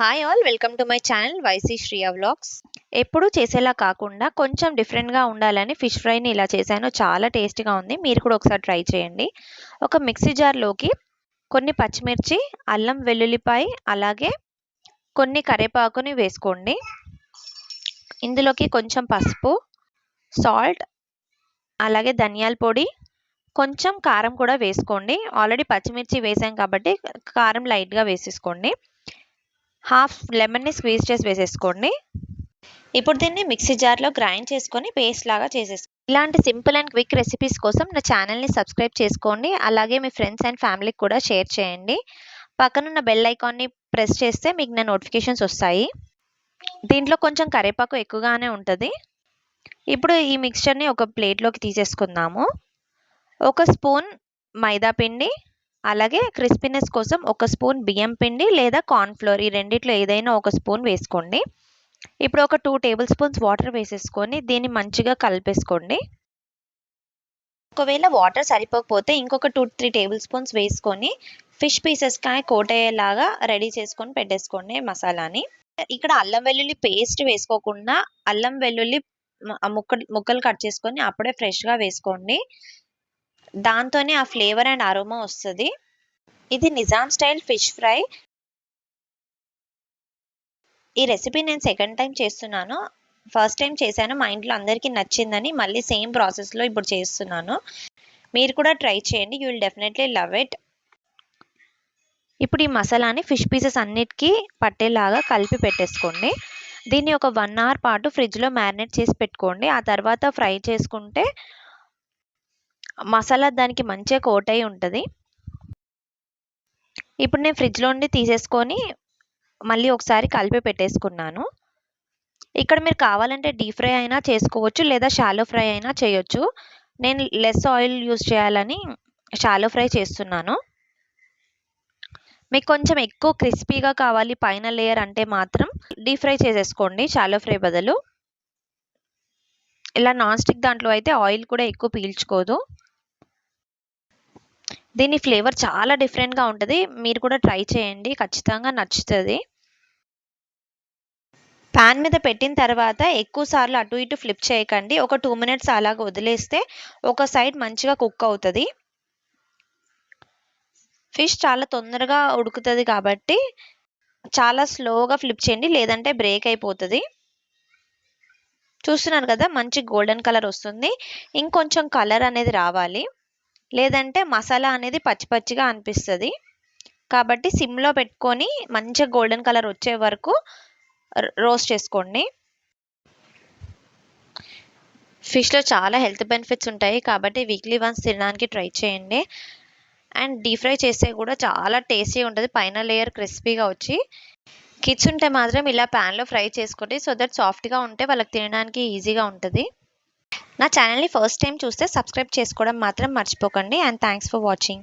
Hi all welcome to my channel YC Shriya vlogs ఎప్పుడు చేసేలా కాకుండా కొంచెం డిఫరెంట్గా ఉండాలని ఫిష్ ఫ్రైని ఇలా చేశాను. చాలా టేస్టీగా ఉంది. మీరు కూడా ఒకసారి ట్రై చేయండి. ఒక మిక్సీ జార్లోకి కొన్ని పచ్చిమిర్చి అల్లం వెల్లుల్లిపాయ అలాగే కొన్ని కరివేపాకుని వేసుకోండి. ఇందులోకి కొంచెం పసుపు సాల్ట్ అలాగే ధనియాల పొడి కొంచెం కారం కూడా వేసుకోండి. ఆల్రెడీ పచ్చిమిర్చి వేసాం కాబట్టి కారం లైట్గా వేసేసుకోండి. హాఫ్ లెమన్ని స్క్వీజ్ చేసి వేసేసుకోండి. ఇప్పుడు దీన్ని మిక్సీ జార్లో గ్రైండ్ చేసుకొని పేస్ట్ లాగా చేసేసుకోండి. ఇలాంటి సింపుల్ అండ్ క్విక్ రెసిపీస్ కోసం నా ఛానల్ని సబ్స్క్రైబ్ చేసుకోండి. అలాగే మీ ఫ్రెండ్స్ అండ్ ఫ్యామిలీకి కూడా షేర్ చేయండి. పక్కనున్న బెల్ ఐకాన్ని ప్రెస్ చేస్తే మీకు నా నోటిఫికేషన్స్ వస్తాయి. దీంట్లో కొంచెం కరివేపాకు ఎక్కువగానే ఉంటుంది. ఇప్పుడు ఈ మిక్స్చర్ని ఒక ప్లేట్లోకి తీసేసుకుందాము. ఒక స్పూన్ మైదా పిండి అలాగే క్రిస్పీనెస్ కోసం ఒక స్పూన్ బియ్యం పిండి లేదా కార్న్ఫ్లోర్ ఈ రెండిట్లో ఏదైనా ఒక స్పూన్ వేసుకోండి. ఇప్పుడు ఒక టూ టేబుల్ స్పూన్స్ వాటర్ వేసేసుకొని దీన్ని మంచిగా కలిపేసుకోండి. ఒకవేళ వాటర్ సరిపోకపోతే ఇంకొక టూ త్రీ టేబుల్ స్పూన్స్ వేసుకొని ఫిష్ పీసెస్ కాయ కోట్ అయ్యేలాగా రెడీ చేసుకొని పెట్టేసుకోండి మసాలాని. ఇక్కడ అల్లం వెల్లుల్లి పేస్ట్ వేసుకోకుండా అల్లం వెల్లుల్లి ముక్క ముక్కలు కట్ చేసుకొని అప్పుడే ఫ్రెష్గా వేసుకోండి. దాంతోనే ఆ ఫ్లేవర్ అండ్ అరోమా వస్తుంది. ఇది నిజాం స్టైల్ ఫిష్ ఫ్రై. ఈ రెసిపీ నేను సెకండ్ టైం చేస్తున్నాను. ఫస్ట్ టైం చేశాను. మా ఇంట్లో అందరికీ నచ్చిందని మళ్ళీ సేమ్ ప్రాసెస్లో ఇప్పుడు చేస్తున్నాను. మీరు కూడా ట్రై చేయండి. You will definitely love it. ఇప్పుడు ఈ మసాలాని ఫిష్ పీసెస్ అన్నిటికీ పట్టేలాగా కలిపి పెట్టేసుకోండి. దీన్ని ఒక వన్ అవర్ పాటు ఫ్రిడ్జ్లో మ్యారినేట్ చేసి పెట్టుకోండి. ఆ తర్వాత ఫ్రై చేసుకుంటే మసాలా దానికి మంచిగా కోట్ అయి ఉంటుంది. ఇప్పుడు నేను ఫ్రిడ్జ్లో నుండి తీసేసుకొని మళ్ళీ ఒకసారి కలిపి పెట్టేసుకున్నాను. ఇక్కడ మీరు కావాలంటే డీప్ ఫ్రై అయినా చేసుకోవచ్చు లేదా షాలో ఫ్రై అయినా చేయొచ్చు. నేను లెస్ ఆయిల్ యూజ్ చేయాలని షాలో ఫ్రై చేస్తున్నాను. మీకు కొంచెం ఎక్కువ క్రిస్పీగా కావాలి పైన లేయర్ అంటే మాత్రం డీప్ ఫ్రై చేసేసుకోండి షాలో ఫ్రై బదులు. ఇలా నాన్ స్టిక్ దాంట్లో అయితే ఆయిల్ కూడా ఎక్కువ పీల్చుకోదు. దీని ఫ్లేవర్ చాలా డిఫరెంట్గా ఉంటుంది. మీరు కూడా ట్రై చేయండి. ఖచ్చితంగా నచ్చుతుంది. ప్యాన్ మీద పెట్టిన తర్వాత ఎక్కువ సార్లు అటు ఇటు ఫ్లిప్ చేయకండి. ఒక టూ మినిట్స్ అలాగ వదిలేస్తే ఒక సైడ్ మంచిగా కుక్ అవుతుంది. ఫిష్ చాలా తొందరగా ఉడుకుతుంది కాబట్టి చాలా స్లోగా ఫ్లిప్ చేయండి. లేదంటే బ్రేక్ అయిపోతుంది. చూస్తున్నారు కదా మంచి గోల్డెన్ కలర్ వస్తుంది. ఇంకొంచెం కలర్ అనేది రావాలి. లేదంటే మసాలా అనేది పచ్చి పచ్చిగా అనిపిస్తుంది. కాబట్టి సిమ్లో పెట్టుకొని మంచిగా గోల్డెన్ కలర్ వచ్చే వరకు రోస్ట్ చేసుకోండి. ఫిష్లో చాలా హెల్త్ బెనిఫిట్స్ ఉంటాయి కాబట్టి వీక్లీ వన్స్ తినడానికి ట్రై చేయండి. అండ్ డీప్ ఫ్రై చేస్తే కూడా చాలా టేస్టీగా ఉంటుంది పైన లేయర్ క్రిస్పీగా వచ్చి. కిడ్స్ ఉంటే మాత్రం ఇలా ప్యాన్లో ఫ్రై చేసుకోండి సో దట్ సాఫ్ట్గా ఉంటే వాళ్ళకి తినడానికి ఈజీగా ఉంటుంది. నా ఛానల్ని ఫస్ట్ టైం చూస్తే సబ్స్క్రైబ్ చేసుకోవడం మాత్రం మర్చిపోకండి అండ్ థ్యాంక్స్ ఫర్ వాచింగ్